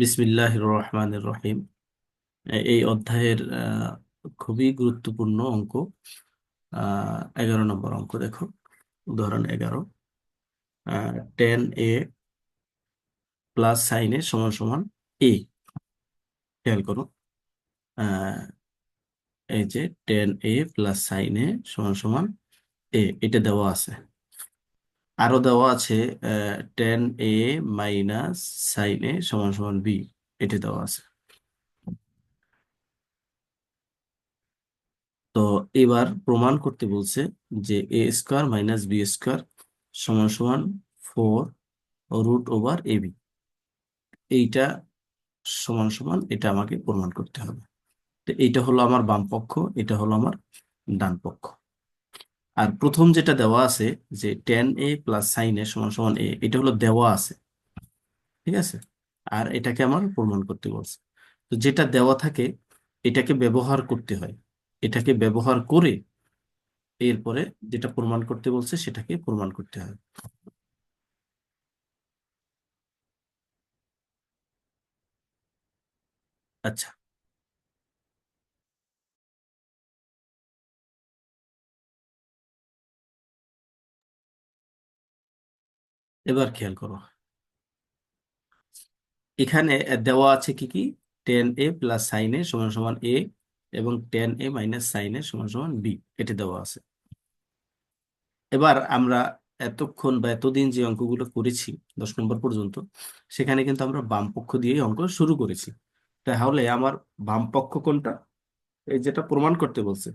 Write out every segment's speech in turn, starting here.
বিসমিল্লাহ রহমান রহিম এই অধ্যায়ের খুবই গুরুত্বপূর্ণ অঙ্ক। এগারো নম্বর অঙ্ক দেখো, উদাহরণ এগারো। Tan A plus sin A সমান সমান এ খেয়াল করো। এই যে tan A plus sin A সমান সমান এ এটা দেওয়া আছে। আরও দেওয়া আছে tan A minus sin A সমান সমান বি এটা দেওয়া আছে। তো এবার প্রমাণ করতে বলছে যে A square minus B square সমান সমান four root over A B এইটা সমান সমান, এটা আমাকে প্রমাণ করতে হবে। তো এইটা হলো আমার বাম পক্ষ, এটা হলো আমার ডান পক্ষ। আর প্রথম যেটা দেওয়া আছে যে tan A plus sin A সমান সমান এ এটা হলো দেওয়া আছে। ঠিক আছে? আর এটাকে আমার প্রমাণ করতে বলছে। তো যেটা দেওয়া থাকে, এটাকে ব্যবহার করতে হয়। এটাকে ব্যবহার করে এরপরে যেটা প্রমাণ করতে বলছে, সেটাকে প্রমাণ করতে হয়। আচ্ছা। এবার খেয়াল করো। এখানে দেওয়া আছে কি কি? Tan A plus sin A সমান সমান এ এবং tan A minus sin A সমান সমান বি এটা দেওয়া আছে। এবার আমরা এতক্ষণ বা এতদিন যে অঙ্কগুলো করেছি, দশ নম্বর পর্যন্ত, সেখানে কিন্তু আমরা বাম পক্ষ দিয়ে অঙ্ক শুরু করেছি। তাহলে আমার বাম পক্ষ কোনটা? এই যেটা প্রমাণ করতে বলছে,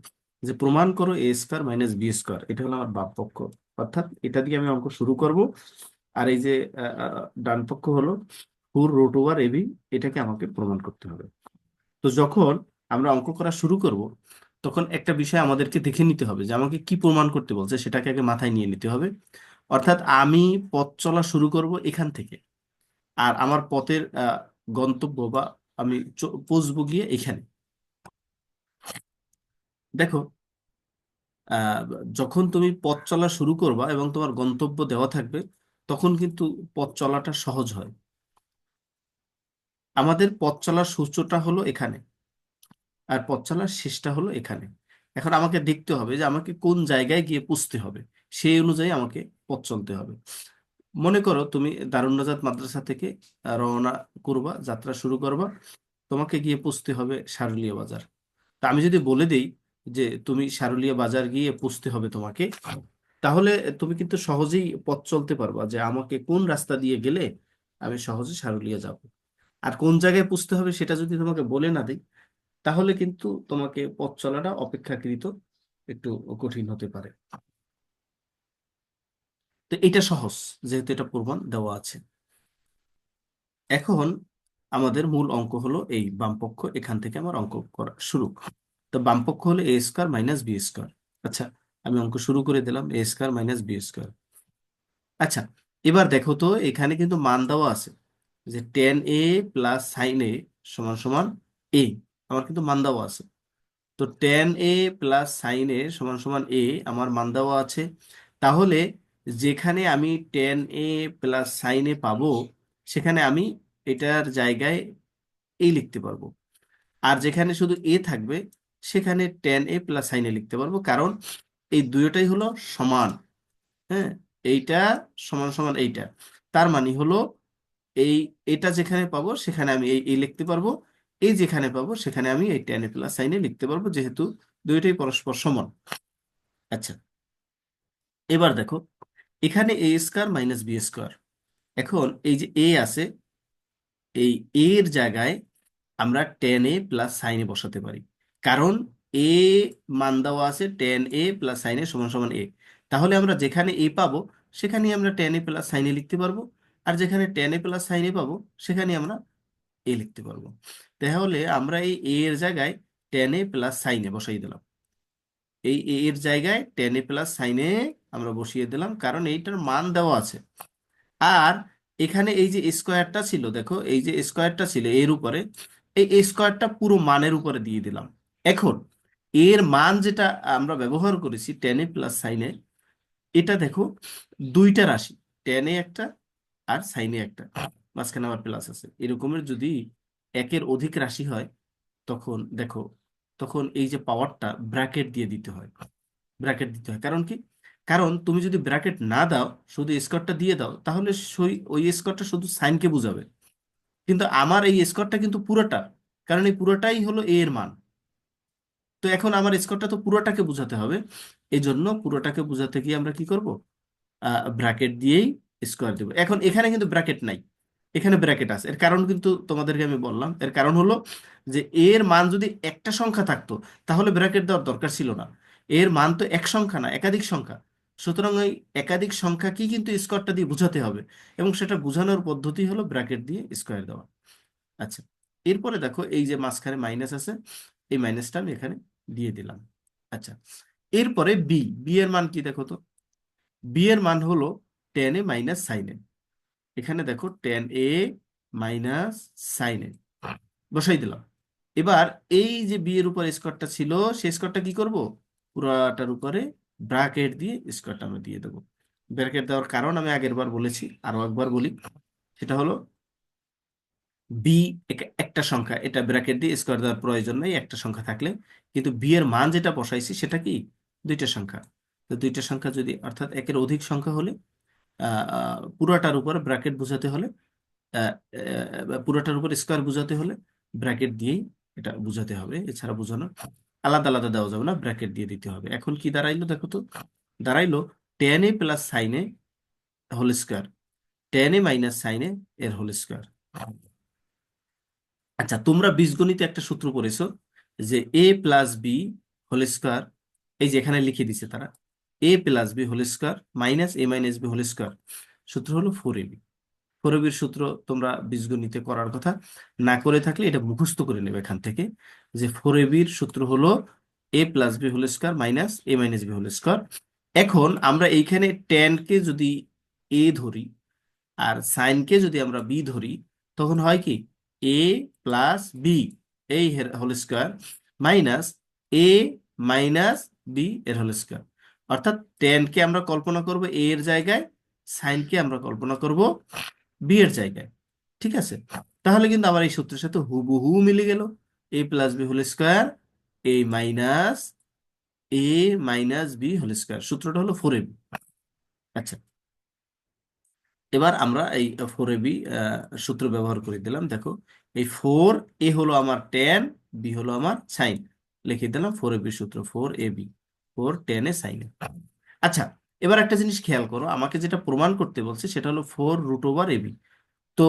যে প্রমাণ করো A square minus B square এটা হলো আমার বাম পক্ষ। অর্থাৎ এটা দিয়ে আমি অঙ্ক শুরু করব। আর এই যে ডান পক্ষ হলো ফোর রুট ওভার এবি এটাকে আমাকে প্রমাণ করতে হবে। তো যখন আমরা অঙ্ক করা শুরু করব, তখন একটা বিষয় আমাদেরকে দেখে নিতে হবে যে আমাকে কি প্রমাণ করতে বলছে, সেটাকে আগে মাথায় নিয়ে নিতে হবে। অর্থাৎ আমি পথ চলা শুরু করব এখান থেকে, আর আমার পথের গন্তব্য বা আমি পৌঁছবো গিয়ে এখানে। দেখো যখন তুমি পথ চলা শুরু করবা এবং তোমার গন্তব্য দেওয়া থাকবে তখন কিন্তু পথ চলাটা সহজ হয়। আমাদের পথ চলার সূত্রটা হলো এখানে আর পথ চলার শেষটা হলো এখানে। এখন আমাকে দেখতে হবে যে আমাকে কোন জায়গায় গিয়ে পুষতে হবে, সেই অনুযায়ী আমাকে পথ চলতে হবে। মনে করো তুমি দারুন্নাজাত মাদ্রাসা থেকে রওনা করবা, যাত্রা শুরু করবা, তোমাকে গিয়ে পুষতে হবে সারুলিয়া বাজার। তা আমি যদি বলে দেই যে তুমি সারুলিয়া বাজার গিয়ে পুষতে হবে তোমাকে তাহলে তুমি কিন্তু সহজেই পথ চলতে পারবা যে আমাকে কোন রাস্তা দিয়ে গেলে আমি সহজে সারুলিয়া যাব। আর কোন জায়গায় পুষতে হবে সেটা যদি তোমাকে বলে না দিই, তাহলে কিন্তু তোমাকে পথ চলাটা অপেক্ষাকৃত একটু কঠিন হতে পারে। তো এটা সহজ, যেহেতু এটা প্রমাণ দেওয়া আছে। এখন আমাদের মূল অঙ্ক হলো এই বামপক্ষ, এখান থেকে আমার অঙ্ক করা শুরু। তো বামপক্ষ হলো A square minus B square আচ্ছা আমি অঙ্ক শুরু করে দিলাম A square minus B square আচ্ছা এবার দেখো তো, এখানে কিন্তু মান দেওয়া আছে যে tan A plus sin A সমান সমান এ আমার কিন্তু মান দেওয়া আছে। তো tan A plus sin A সমান সমান এ আমার মান দেওয়া আছে। তাহলে যেখানে আমি tan A plus sin A পাবো, সেখানে আমি এটার জায়গায় এই লিখতে পারব। আর যেখানে শুধু এ থাকবে, সেখানে tan A plus sin A লিখতে পারব। কারণ এই দুইটাই হলো সমান হ্যাঁ? এইটা সমান সমান এইটা। তার মানে হলো এই, এটা যেখানে পাবো সেখানে আমি এই এই লিখতে পারব, এই যেখানে পাবো সেখানে আমি এই টেন এ প্লাস সাইনে লিখতে পারব যেহেতু দুইটাই পরস্পর সমান। আচ্ছা এবার দেখো, এখানে A square minus B square এখন এই যে এ আছে, এই এর জায়গায় আমরা টেন এ প্লাস সাইনে বসাতে পারি। কারণ এ মান দেওয়া আছে tan A plus sin A সমান সমান এ তাহলে আমরা যেখানে এ পাবো সেখানে আমরা tan A plus sin A লিখতে পারব, আর যেখানে tan A plus sin A পাবো সেখানে আমরা এ লিখতে পারব। তাহলে আমরা এই এ এর জায়গায় tan A plus sin A বসাই দিলাম। এই এ এর জায়গায় tan A plus sin A আমরা বসিয়ে দিলাম, কারণ এইটার মান দেওয়া আছে। আর এখানে এই যে স্কোয়ারটা ছিল, দেখো, এই যে স্কোয়ারটা ছিল এর উপরে, এই স্কোয়ারটা পুরো মানের উপরে দিয়ে দিলাম। এখন এর মান যেটা আমরা ব্যবহার করেছি টেন এ প্লাস সাইনে এটা দেখো দুইটা রাশি, টেন একটা আর সাইনে একটা, মাঝখানে আবার প্লাস আছে। এরকমের যদি একের অধিক রাশি হয়, তখন দেখো, তখন এই যে পাওয়ারটা ব্র্যাকেট দিয়ে দিতে হয় ব্র্যাকেট দিতে হয়। কারণ কি? কারণ তুমি যদি ব্র্যাকেট না দাও, শুধু স্কোয়ারটা দিয়ে দাও, তাহলে সই- ওই স্কোয়ারটা শুধু সাইনকে বোঝাবে। কিন্তু আমার এই স্কোয়ারটা কিন্তু পুরোটা, কারণ এই পুরোটাই হলো এ এর মান। তো এখন আমার স্কোরটা তো পুরোটাকে বোঝাতে হবে। এই জন্য পুরোটাকে বোঝাতে গিয়ে আমরা কি করব? ব্র্যাকেট দিয়েই স্কোয়ার দেবো। এখন এখানে কিন্তু ব্র্যাকেট নাই। এখানে ব্র্যাকেট আছে। এর কারণ কিন্তু তোমাদেরকে আমি বললাম। এর কারণ হলো যে এর মান যদি একটা সংখ্যা থাকতো, তাহলে ব্র্যাকেট দেওয়ার দরকার ছিল না। এর মান তো এক সংখ্যা না, একাধিক সংখ্যা। সুতরাং ওই একাধিক সংখ্যা কি কিন্তু স্কোয়ারটা দিয়ে বোঝাতে হবে এবং সেটা বোঝানোর পদ্ধতি হলো ব্র্যাকেট দিয়ে স্কোয়ার দেওয়া। আচ্ছা এরপরে দেখো এই যে মাঝখানে মাইনাস আছে, এই মাইনাসটা আমি এখানে দিয়ে দিলাম। আচ্ছা এরপরে বি বি এর মান কি দেখো তো? বি এর মান হলো tan A minus sin A এখানে দেখো tan A minus sin A বসাই দিলাম। এবার এই যে বি এর উপর স্কোয়ারটা ছিল, সেই স্কোয়ারটা কি করব? পুরাটার উপরে ব্র্যাকেট দিয়ে স্কোয়ারটা আমি দিয়ে দেবো। ব্র্যাকেট দেওয়ার কারণ আমি আগের বার বলেছি, আরও একবার বলি। সেটা হলো বি একটা সংখ্যা, এটা ব্র্যাকেট দিয়ে স্কোয়ার দেওয়ার প্রয়োজন নেই, একটা সংখ্যা থাকলে। কিন্তু বি এর মান যেটা বসাইছি, সেটা কি? দুইটা সংখ্যা। তো দুইটা সংখ্যা যদি, অর্থাৎ একের অধিক সংখ্যা হলে পুরোটার উপর ব্র্যাকেট বোঝাতে হলে পুরোটার উপর স্কোয়ার বোঝাতে হলে ব্র্যাকেট দিয়েই এটা বোঝাতে হবে। এছাড়া বোঝানো আলাদা আলাদা দেওয়া যাবে না ব্র্যাকেট দিয়ে দিতে হবে। এখন কি দাঁড়াইলো দেখো তো? দাঁড়াইলো tan A plus sin whole square tan A minus sin এর হোল স্কোয়ার আচ্ছা তোমরা বীজগণিতে একটা সূত্র পড়েছো যে A plus B whole square এই যে এখানে লিখে দিছে তারা A plus B whole square minus A minus B whole square সূত্র হলো four A B four A বির সূত্র তোমরা বীজগণিতে করার কথা না করে থাকলে এটা মুখস্থ করে নেবে এখান থেকে যে ফোর এ বির সূত্র হলো A plus B whole square minus A minus B whole square এখন আমরা এইখানে কে যদি এ ধরি আর সাইন কে যদি আমরা বি ধরি, তখন হয় কি? এ প্লাস বি এই whole square minus A minus B এর হোল স্কোয়ার অর্থাৎ টেন কে আমরা কল্পনা করব এ এর জায়গায় সাইন কে আমরা কল্পনা করব বি এর জায়গায়। ঠিক আছে? তাহলে কিন্তু আমার এই সূত্রের সাথে হুবহু মিলে গেল। A plus B whole square A minus A minus B whole square সূত্রটা হলো ফোর আচ্ছা। এবার আমরা এই ফোর এ বি সূত্র ব্যবহার করে দিলাম। দেখো, এই ফোর এ হলো আমার টেন বি হলো আমার সাইন লিখে দিলাম ফোর এ বি সূত্র four A B four tan A sin আচ্ছা এবার একটা জিনিস খেয়াল করো, আমাকে যেটা প্রমাণ করতে বলছে সেটা হলো ফোর রুট ওভার বি তো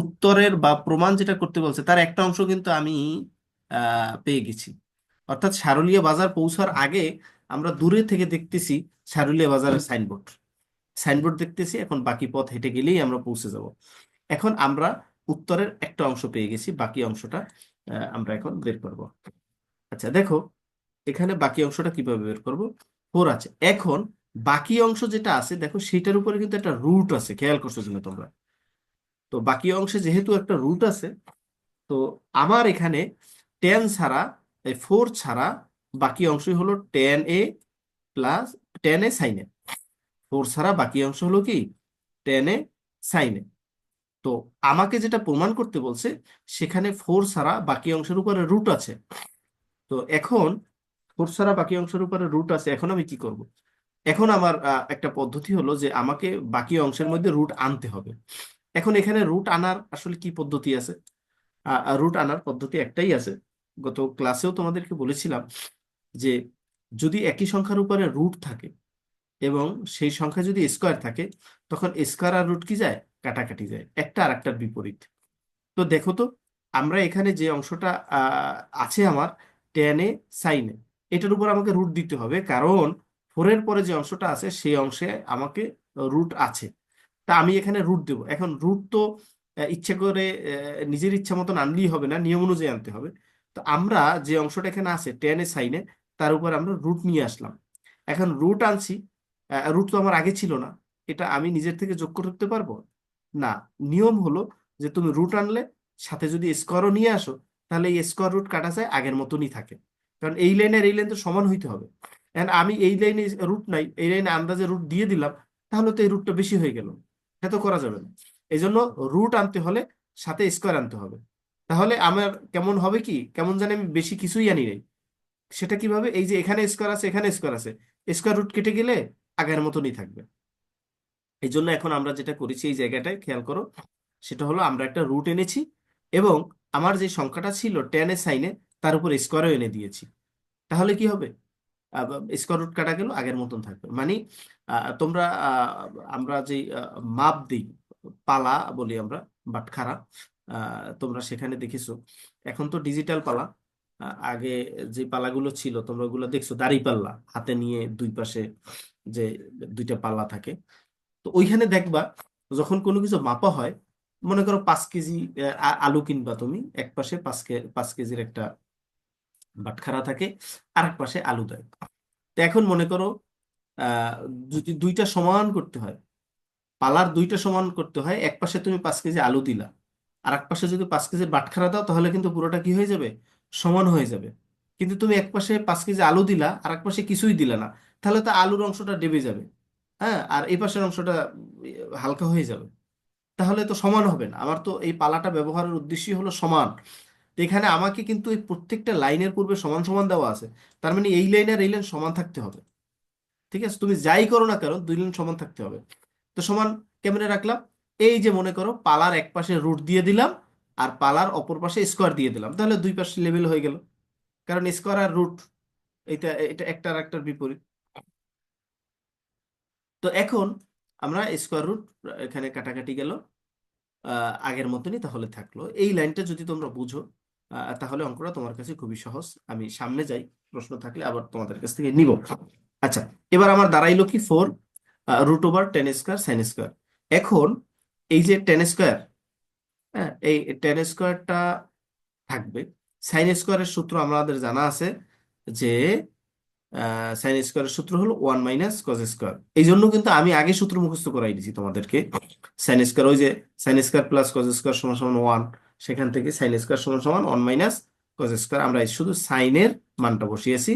উত্তরের বা প্রমাণ যেটা করতে বলছে, তার একটা অংশ কিন্তু আমি পেয়ে গেছি। অর্থাৎ সারুলিয়া বাজার পৌঁছার আগে আমরা দূরে থেকে দেখতেছি সারুলিয়া বাজারের সাইনবোর্ড সাইনবোর্ড দেখতেছি, এখন বাকি পথ হেঁটে গেলেই আমরা পৌঁছে যাব। এখন আমরা উত্তরের একটা অংশ পেয়ে গেছি, বাকি অংশটা আমরা এখন বের করব। আচ্ছা দেখো, এখানে বাকি অংশটা কীভাবে বের করব? ফোর আছে। এখন বাকি অংশ যেটা আছে, দেখো সেটার উপরে কিন্তু একটা রুট আছে, খেয়াল করছ কিনা তোমরা? তো বাকি অংশে যেহেতু একটা রুট আছে, তো আমার এখানে টেন ছাড়া ফোর ছাড়া বাকি অংশই হলো tan A plus tan A sin A. Four ছাড়া বাকি অংশ হলো কি? টেন সাইন তো আমাকে যেটা প্রমাণ করতে বলছে, সেখানে ফোর ছাড়া বাকি অংশের উপরে রুট আছে। তো এখন ফোর ছাড়া বাকি অংশের উপরে রুট আছে, এখন আমি কি করব? এখন আমার একটা পদ্ধতি হলো যে আমাকে বাকি অংশের মধ্যে রুট আনতে হবে। এখন এখানে রুট আনার আসলে কি পদ্ধতি আছে? রুট আনার পদ্ধতি একটাই আছে। গত ক্লাসেও তোমাদেরকে বলেছিলাম যে যদি একই সংখ্যার উপরে রুট থাকে এবং সেই সংখ্যা যদি স্কোয়ার থাকে, তখন স্কোয়ার আর রুট কি যায়? কাটাকাটি যায়। একটা আর একটার বিপরীত। তো দেখো তো, আমরা এখানে যে অংশটা আছে আমার টেনে সাইনে এটার উপর আমাকে রুট দিতে হবে। কারণ ফোরের পরে যে অংশটা আছে, সেই অংশে আমাকে রুট আছে। তা আমি এখানে রুট দেব। এখন রুট তো ইচ্ছে করে নিজের ইচ্ছা মতন আনলেই হবে না, নিয়ম অনুযায়ী আনতে হবে। তো আমরা যে অংশটা এখানে আছে টেনে সাইনে তার উপর আমরা রুট নিয়ে আসলাম। এখন রুট আনছি রুট তো আমার আগে ছিল না। এটা আমি নিজের থেকে যোগ করতে পারব? না। নিয়ম হলো যে তুমি রুট আনলে, সাথে যদি স্কোয়ারও নিয়ে আসো, তাহলে এই স্কোয়ার রুট কাটা যায় আগের মতনই থাকে। কারণ এই লাইন আর এই লাইন তো সমান হইতে হবে। আমি এই লাইনে রুট নাই, এই লাইনে আন্দাজে রুট দিয়ে দিলাম, তাহলে তো এই রুটটা বেশি হয়ে গেল। এটা তো করা যাবে না। এই জন্য রুট আনতে হলে সাথে স্কোয়ার আনতে হবে। তাহলে আমার কেমন হবে কি? কেমন জানি আমি বেশি কিছুই আনি নাই। সেটা কীভাবে? এই যে এখানে স্কোয়ার আছে, এখানে স্কোয়ার আছে। স্কোয়ার রুট কেটে গেলে আগের মতনই থাকবে। এই জন্য এখন আমরা যেটা করেছি এই জায়গাটায় খেয়াল করো, সেটা হলো আমরা একটা রুট এনেছি এবং আমার যে সংখ্যাটা ছিল টেনের সাইনে তার উপর স্কোয়ারও এনে দিয়েছি। তাহলে কি হবে? স্কোয়ার রুট কাটা গেল, আগের মতন থাকবে। মানে তোমরা আমরা যে মাপ দিই, পালা বলি আমরা, বাটখারা তোমরা সেখানে দেখেছ। এখন তো ডিজিটাল পালা। আগে যে পালাগুলো ছিল, তোমরা ওগুলো দেখছ? দাড়ি পাল্লা, হাতে নিয়ে দুই পাশে যে দুইটা পাল্লা থাকে। তো ওইখানে দেখবা, যখন কোনো কিছু মাপা হয়, মনে করো পাঁচ কেজি আলু কিনবা তুমি, এক পাশে পাঁচ কে, পাঁচ কেজির একটা বাটখারা থাকে আর এক পাশে আলু দেয়। তো এখন মনে করো যদি দুইটা সমান করতে হয়, পালার দুইটা সমান করতে হয়, এক পাশে তুমি পাঁচ কেজি আলু দিলা আর এক পাশে যদি পাঁচ কেজি বাটখারা দাও, তাহলে কিন্তু পুরোটা কি হয়ে যাবে? সমান হয়ে যাবে। কিন্তু তুমি এক পাশে পাঁচ কেজি আলু দিলা, আর এক পাশে কিছুই দিলা না, তাহলে তো আলুর অংশটা ডেবে যাবে হ্যাঁ? আর এই পাশের অংশটা হালকা হয়ে যাবে। তাহলে তো সমান হবে না। আমার তো এই পালাটা ব্যবহারের উদ্দেশ্যই হলো সমান। এখানে আমাকে কিন্তু এই প্রত্যেকটা লাইনের পূর্বে সমান সমান দেওয়া আছে। তার মানে এই লাইন আর এই লাইন সমান থাকতে হবে। ঠিক আছে? তুমি যাই করো না কেন, দুই লাইন সমান থাকতে হবে। তো সমান কেমনে রাখলাম? এই যে মনে করো, পালার এক পাশে রুট দিয়ে দিলাম আর পালার অপর পাশে স্কোয়ার দিয়ে দিলাম। তাহলে দুই পাশে লেভেল হয়ে গেল। কারণ স্কোয়ার আর রুট এটা এটা একটা আর একটার বিপরীত। তো এখন আমরা স্কোয়ার রুট এখানে কাটাকাটি গেল। আগের মতনই তাহলে থাকল। এই লাইনটা যদি তোমরা বুঝো তাহলে অঙ্কটা তোমার কাছে খুবই সহজ। আমি সামনে যাই, প্রশ্ন থাকলে আবার তোমাদের কাছ থেকে নিব। আচ্ছা এবার আমার দাঁড়াইলো কি four root over tan square sin square এখন এই যে টেন স্কোয়ার হ্যাঁ এই টেন স্কোয়ারটা থাকবে। সাইন স্কোয়ারের সূত্র আমাদের জানা আছে যে সাইন স্কোয়ারের সূত্র হলো ওয়ান মাইনাস কজ স্কোয়ার এই জন্য কিন্তু আমি আগে সূত্র মুখস্থ করাই দিয়েছি তোমাদেরকে। সাইন স্কোয়ার ওই যে sin square plus cos square সমান সমান ওয়ান সেখান থেকে সাইন স্কোয়ার সমান সমান ওয়ান মাইনাস কজ স্কোয়ার আমরা শুধু সাইনের মানটা বসিয়েছি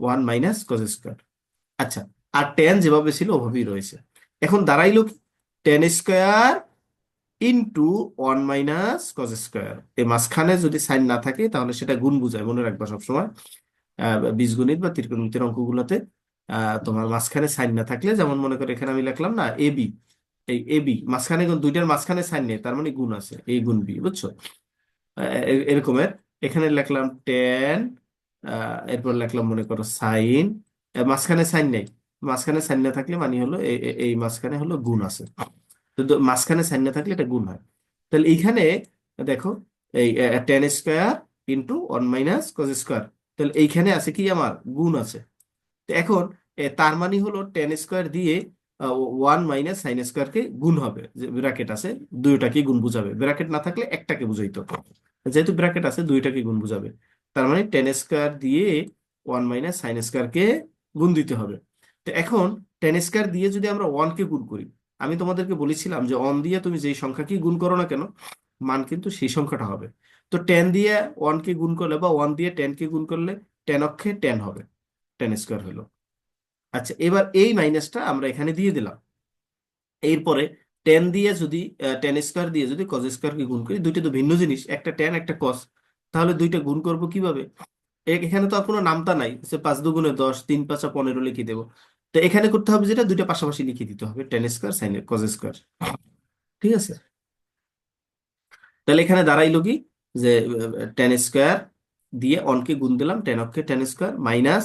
ওয়ান মাইনাস কজ স্কোয়ার আচ্ছা আর টেন যেভাবে ছিল ওভাবেই রয়েছে। এখন দাঁড়াইলো tan square into one minus cos square এই মাঝখানে যদি সাইন না থাকে, তাহলে সেটা গুণ বুঝায়। মনে রাখবা সবসময়। বীজগণিত বা ত্রিকোণমিতির অঙ্কগুলোতে তোমার মাঝখানে সাইন না থাকলে, যেমন মনে করো এখানে আমি লিখলাম না, এ বি। এই এ বি, মাঝখানে দুইটার মাঝখানে সাইন নেই, তার মানে গুণ আছে এই গুণ বি, বুঝছ? এরকমের। এখানে লিখলাম টেন এরপর লিখলাম মনে করো সাইন মাঝখানে সাইন নেই। মাঝখানে সাইন না থাকলে মানে হলো এই মাঝখানে হলো গুণ আছে। তো মাঝখানে সাইন না থাকলে এটা গুণ হয়। তাহলে এইখানে দেখো, এই tan square into one minus cos square তাহলে এইখানে আছে কি আমার? গুণ আছে। তো এখন তার মানে হলো টেন স্কোয়ার দিয়ে ওয়ান মাইনাস সাইন স্কোয়ারকে গুণ হবে। যে ব্র্যাকেট আছে, দুইটাকে গুণ বুঝাবে। ব্র্যাকেট না থাকলে একটাকে বুঝাইতো যেহেতু ব্র্যাকেট আছে, দুইটাকে গুণ বুঝাবে। তার মানে টেন স্কোয়ার দিয়ে ওয়ান মাইনাস সাইন স্কোয়ারকে গুণ দিতে হবে। তো এখন টেন স্কোয়ার দিয়ে যদি আমরা ওয়ানকে গুণ করি আমি তোমাদেরকে বলেছিলাম যে অন দিয়ে তুমি যেই সংখ্যাকে গুণ করো না কেন, মান কিন্তু সেই সংখ্যাটা হবে। তো টেন দিয়ে ওয়ানকে গুণ করলে বা ওয়ান দিয়ে টেনকে গুণ করলে টেন অক্ষে টেন হবে টেন স্কোয়ার হলো। আচ্ছা এবার এই মাইনাসটা আমরা এখানে দিয়ে দিলাম। এরপরে টেন দিয়ে যদি টেন স্কোয়ার দিয়ে যদি কজ স্কোয়ারকে গুণ করি, দুইটা তো ভিন্ন জিনিস, একটা টেন একটা কস তাহলে দুইটা গুণ করব কীভাবে? এখানে তো আর কোনো নামতা নাই যে পাঁচ দুগুণে দশ, তিন পাঁচা পনেরো লিখে দেবো। তো এখানে করতে হবে যেটা, দুইটা পাশাপাশি লিখে দিতে হবে tan square sin cos square ঠিক আছে? তাহলে এখানে দাঁড়াইলো কি? যে টেন স্কোয়ার দিয়ে অনকে গুণ দিলাম টেন অক্ষে tan square minus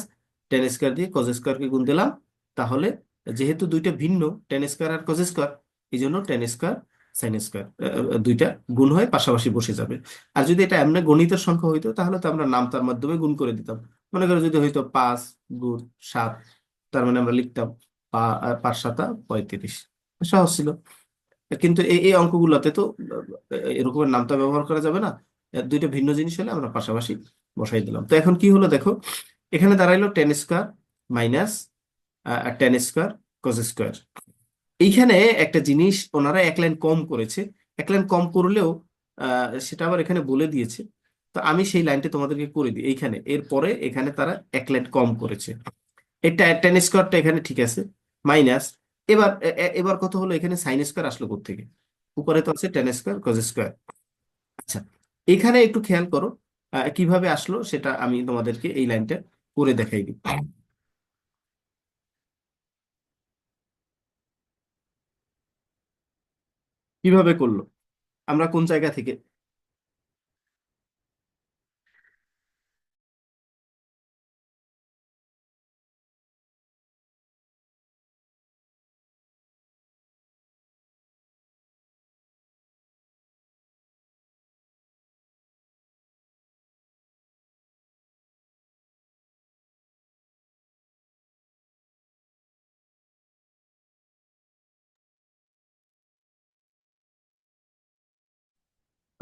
tan square দিয়ে কজ স্কোয়ারকে গুণ দিলাম। তাহলে যেহেতু দুইটা ভিন্ন টেন স্কোয়ার আর কজ স্কোয়ার এই জন্য টেন স্কোয়ার সাইন স্কোয়ার দুইটা গুণ হয়ে পাশাপাশি বসে যাবে। আর যদি এটা এমনি গণিতের সংখ্যা হইতো, তাহলে তো আমরা নামতার মাধ্যমে গুণ করে দিতাম। মনে করো যদি হইতো পাঁচ গুণ সাত তার মানে আমরা লিখতাম পাঁচ সাতা পঁয়ত্রিশ। সহজ ছিল। কিন্তু এই এই অঙ্কগুলোতে তো এরকমের নামতা ব্যবহার করা যাবে না। দুইটা ভিন্ন জিনিস হলে আমরা পাশাপাশি বসাই দিলাম। তো এখন কি হলো দেখো, এখানে দাঁড়াইলো tan square minus tan square cos square. এইখানে একটা জিনিস ওনারা এক লাইন কম করেছে। এক লাইন কম করলেও সেটা আবার এখানে বলে দিয়েছে। তো আমি সেই লাইনটি তোমাদেরকে করে দিই। এইখানে, এরপরে এখানে তারা এক লাইন কম করেছে। এটা টেন স্কোয়ারটা এখানে ঠিক আছে মাইনাস এবার এবার কত হলো? এখানে সাইন স্কোয়ার আসলো কোত্থেকে? উপরে তো আছে টেন স্কোয়ার কজ স্কোয়ার আচ্ছা এখানে একটু খেয়াল করো কীভাবে আসলো সেটা আমি তোমাদেরকে এই লাইনটা করে দেখাই দিই। কীভাবে করল? আমরা কোন জায়গা থেকে?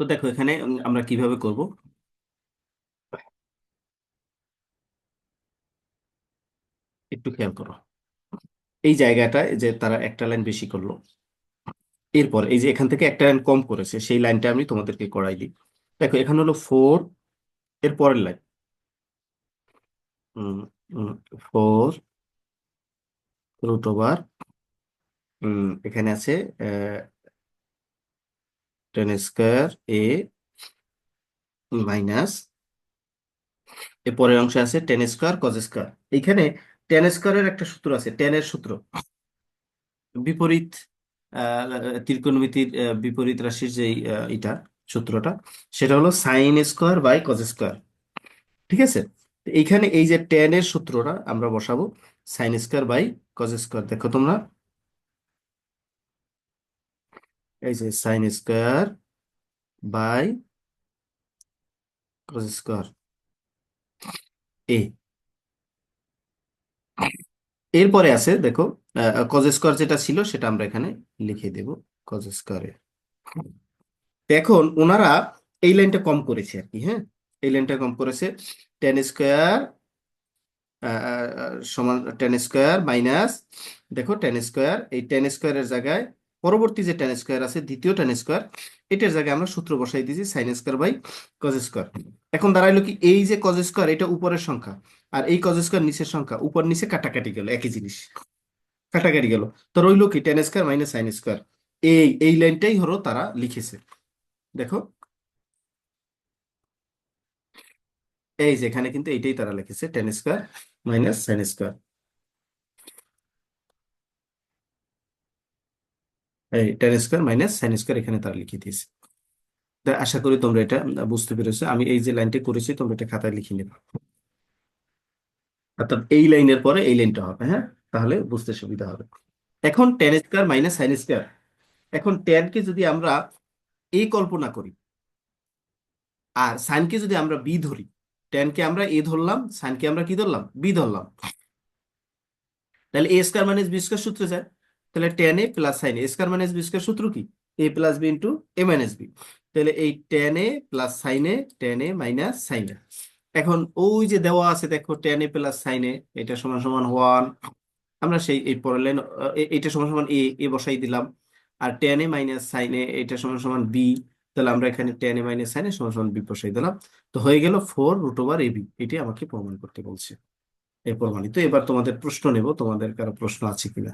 তো দেখো এখানে আমরা কীভাবে করব? একটু খেয়াল করো। এই জায়গাটায় যে তারা একটা লাইন বেশি করল, এরপর এই যে এখান থেকে একটা লাইন কম করেছে, সেই লাইনটা আমি তোমাদেরকে করাই দিই। দেখো, এখানে হলো ফোর, এর পরের লাইন। ফোর রুট ওভার এখানে আছে টেন স্কোয়ার এ মাইনাস এর পরের অংশে আছে টেন স্কোয়ার কজ স্কোয়ার এইখানে টেন স্কোয়ারের একটা সূত্র আছে টেনের সূত্র। বিপরীত ত্রিকোণমিতির বিপরীত রাশির যে এটা, সূত্রটা, সেটা হলো sin square by cos square ঠিক আছে? এইখানে এই যে টেন এর সূত্রটা আমরা বসাবো sin square by cos square দেখো তোমরা এই যে sin square by cos square এ এরপরে আছে, দেখো কজ স্কোয়ার যেটা ছিল সেটা আমরা এখানে লিখে দেব কজ স্কোয়ারে এখন ওনারা এই লাইনটা কম করেছে আর কি হ্যাঁ? এই লাইনটা কম করেছে টেন স্কোয়ার সমান টেন স্কোয়ার মাইনাস দেখো টেন স্কোয়ার এই টেন স্কোয়ারের জায়গায় পরবর্তী যে টেন স্কোয়ার আছে, দ্বিতীয় টেন স্কোয়ার এটার জায়গায় আমরা সূত্র বসাই দিয়েছি sin square by cos square এখন দাঁড়াইলো কি এই যে কজ স্কোয়ার এটা উপরের সংখ্যা, আর এই কজ স্কোয়ার নিচের সংখ্যা, উপর নিচে কাটাকাটি গেল, একই জিনিস। কাটাকাটি গেল। তো রইল কি tan square minus sin square এই এই লাইনটাই হলো তারা লিখেছে। দেখো। এই যে এখানে কিন্তু এইটাই তারা লিখেছে tan square minus sin square tan square minus sin square এখানে তারা লিখে দিয়েছে। আশা করি তোমরা এটা বুঝতে পেরেছ। আমি এই যে লাইনটি করেছি, তোমরা এটা খাতায় লিখে নেবে। অর্থাৎ এই লাইনের পরে এই লাইনটা হবে হ্যাঁ? তাহলে বুঝতে সুবিধা হবে। এখন tan square minus sin square এখন টেনকে যদি আমরা এ কল্পনা করি, আর সাইনকে যদি আমরা বি ধরি টেনকে আমরা এ ধরলাম সাইনকে আমরা কি ধরলাম? বি ধরলাম। তাহলে A square minus B square সূত্রে যায়। তাহলে tan A plus sin A square minus B square সূত্র কি? A plus B into A minus B তাহলে এই tan A plus sin A tan A minus sin A এখন ওই যে দেওয়া আছে, দেখো tan A plus sin A এটা সমান সমান ওয়ান আমরা সেই এই পরের লাইন এটা সমান সমান এ এ বসাই দিলাম। আর tan A minus sin A এটা সমান সমান বি তাহলে আমরা এখানে tan A minus sin A সমান সমান বি বসাই দিলাম। তো হয়ে গেল four root over A B এটি আমাকে প্রমাণ করতে বলছে। এই প্রমাণিত। এবার তোমাদের প্রশ্ন নেব, তোমাদের কারও প্রশ্ন আছে কিনা।